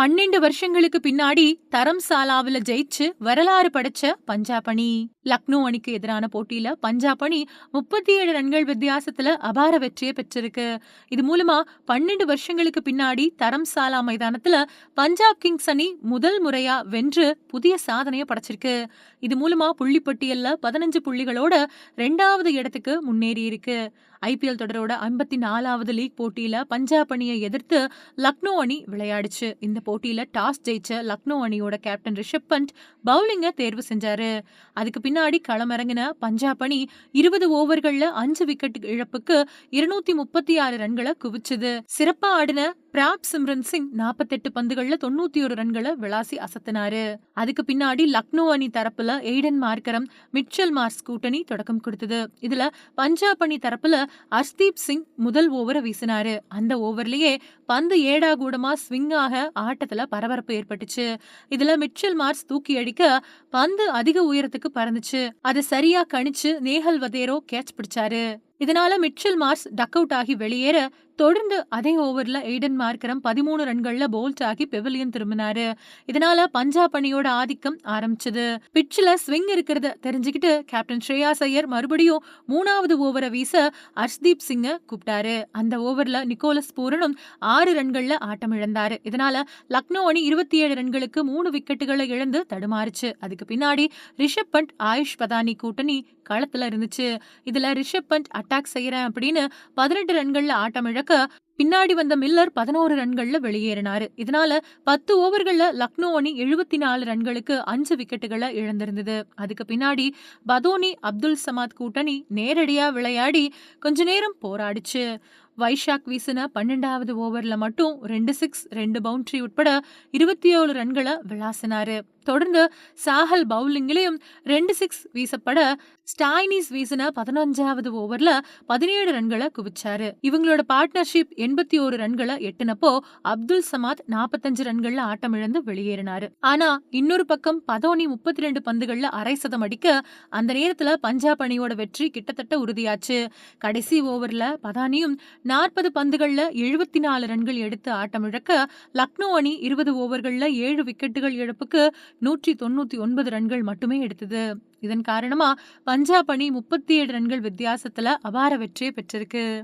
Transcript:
பன்னெண்டு வருஷங்களுக்கு பின்னாடி தரம்சாலாவுல ஜெயிச்சு வரலாறு படைச்ச பஞ்சாப் அணி லக்னோ அணிக்கு எதிரான போட்டியில பஞ்சாப் அணி முப்பத்தி ஏழு ரன்கள் வித்தியாசத்துல அபார வெற்றியை பெற்றிருக்கு. இது மூலமா பன்னெண்டு வருஷங்களுக்கு பின்னாடி தரம்சாலா மைதானத்துல பஞ்சாப் கிங்ஸ் அணி முதல் முறையா வென்று புதிய சாதனையை படைச்சிருக்கு. இது மூலமா புள்ளிப்பட்டியல்ல பதினஞ்சு புள்ளிகளோட ரெண்டாவது இடத்துக்கு முன்னேறி இருக்கு ஐபிஎல் தொடரோட ஐம்பத்தி நாலாவது லீக் போட்டியில பஞ்சாப் அணியை எதிர்த்து லக்னோ அணி விளையாடுச்சு. இந்த போட்டியில டாஸ் ஜெயிச்ச லக்னோ அணியோட கேப்டன் ரிஷப் பண்ட் பவுலிங்க தேர்வு செஞ்சாரு. அதுக்கு பின்னாடி களமிறங்கின பஞ்சாப் அணி இருபது ஓவர்கள்ல அஞ்சு விக்கெட் இழப்புக்கு இருநூத்தி முப்பத்தி ஆறு ரன்களை குவிச்சது. சிறப்பா ஆடின பிராப் சிம்ரன் சிங் நாற்பத்தெட்டு பந்துகள்ல தொண்ணூத்தி ஒரு ரன்களை விளாசி அசத்தினாரு. அதுக்கு பின்னாடி லக்னோ அணி தரப்புல எய்டன் மார்க்கரம் மிச்சல் மார்ஸ் கூட்டணி தொடக்கம் கொடுத்தது. இதுல பஞ்சாப் அணி தரப்புல அர்ஷ்தீப் சிங் முதல் ஓவரை வீசினாரு. அந்த ஓவர்லயே பந்து ஏடா கூடமா ஸ்விங் ஆக ஆட்டத்துல பரபரப்பு ஏற்பட்டுச்சு. இதுல மிச்சல் மார்ஸ் தூக்கி அடிக்க பந்து அதிக உயரத்துக்கு பறந்துச்சு. அதை சரியா கணிச்சு நேஹல் வதேரோ கேட்ச் பிடிச்சாரு. இதனால மிச்சல் மார்ஸ் டக் அவுட் ஆகி வெளியேற தொடர்ந்து அதே ஓவர்ல எய்டன் மார்க்கரம் பதிமூணு ரன்கள்ல போல்ட் ஆகி பெவிலியன் திரும்பினாரு. இதனால பஞ்சாப் அணியோட ஆதிக்கம் ஆரம்பிச்சது. பிட்ச்ல ஸ்விங் இருக்கிறத தெரிஞ்சுக்கிட்டு கேப்டன் ஸ்ரேயா ஐயர் மறுபடியும் மூணாவது ஓவரை வீச அர்ஷ்தீப் சிங்க கூப்பிட்டாரு. அந்த ஓவர்ல நிக்கோலஸ் பூரனும் ஆறு ரன்கள்ல ஆட்டம் இழந்தாரு இதனால லக்னோ அணி இருபத்தி ஏழு ரன்களுக்கு மூணு விக்கெட்டுகளை இழந்து தடுமாறுச்சு. அதுக்கு பின்னாடி ரிஷப் பண்ட் ஆயுஷ் பதானி கூட்டணி களத்துல இருந்துச்சு. இதுல ரிஷப் பண்ட் அட்டாக் செய்யறேன் அப்படின்னு பதினெட்டு ரன்கள்ல ஆட்டம் இழக்க பின்னாடி வந்த மில்லர் பதினோரு ரன்கள்ல வெளியேறினாரு. இதனால பத்து ஓவர்கள்ல லக்னோ அணி எழுபத்தி நாலு ரன்களுக்கு அஞ்சு விக்கெட்டுகளை இழந்திருந்தது. அதுக்கு பின்னாடி பதோனி அப்துல் சமாத் கூட்டணி நேரடியா விளையாடி கொஞ்ச நேரம் போராடிச்சு. வைஷாக் வீசின பன்னெண்டாவது ஓவர்ல மட்டும் ரெண்டு சிக்ஸ் ரெண்டு பவுண்டரி உட்பட இருபத்தி ஏழு ரன்களை விளாசினாரு. தொடர்ந்து சாஹல் பவுலிங்கிலையும் ரெண்டு சிக்ஸ் வீசப்பட ஸ்டாய்னிஸ் வீசின பதினஞ்சாவது ஓவர்ல பதினேழு ரன்களை குவிச்சாரு. இவங்களோட பார்ட்னர்ஷிப் எண்பத்தி ஒரு ரன்களை எட்டுனப்போ அப்துல் சமாத் நாற்பத்தஞ்சு ரன்கள்ல ஆட்டமிழந்து வெளியேறினாரு. ஆனா இன்னொரு பக்கம் பதோனி முப்பத்தி ரெண்டு பந்துகள்ல அரை சதம் அடிக்க அந்த நேரத்துல பஞ்சாப் அணியோட வெற்றி கிட்டத்தட்ட உறுதியாச்சு. கடைசி ஓவர்ல பதானியும் நாற்பது பந்துகள்ல எழுபத்தி நாலு ரன்கள் எடுத்து ஆட்டமிழக்க லக்னோ அணி இருபது ஓவர்கள்ல ஏழு விக்கெட்டுகள் இழப்புக்கு நூற்றி தொண்ணூத்தி ஒன்பது ரன்கள் மட்டுமே எடுத்தது. இதன் காரணமா பஞ்சாப் அணி முப்பத்தி ஏழு ரன்கள் வித்தியாசத்துல அபார வெற்றியை பெற்றிருக்கு.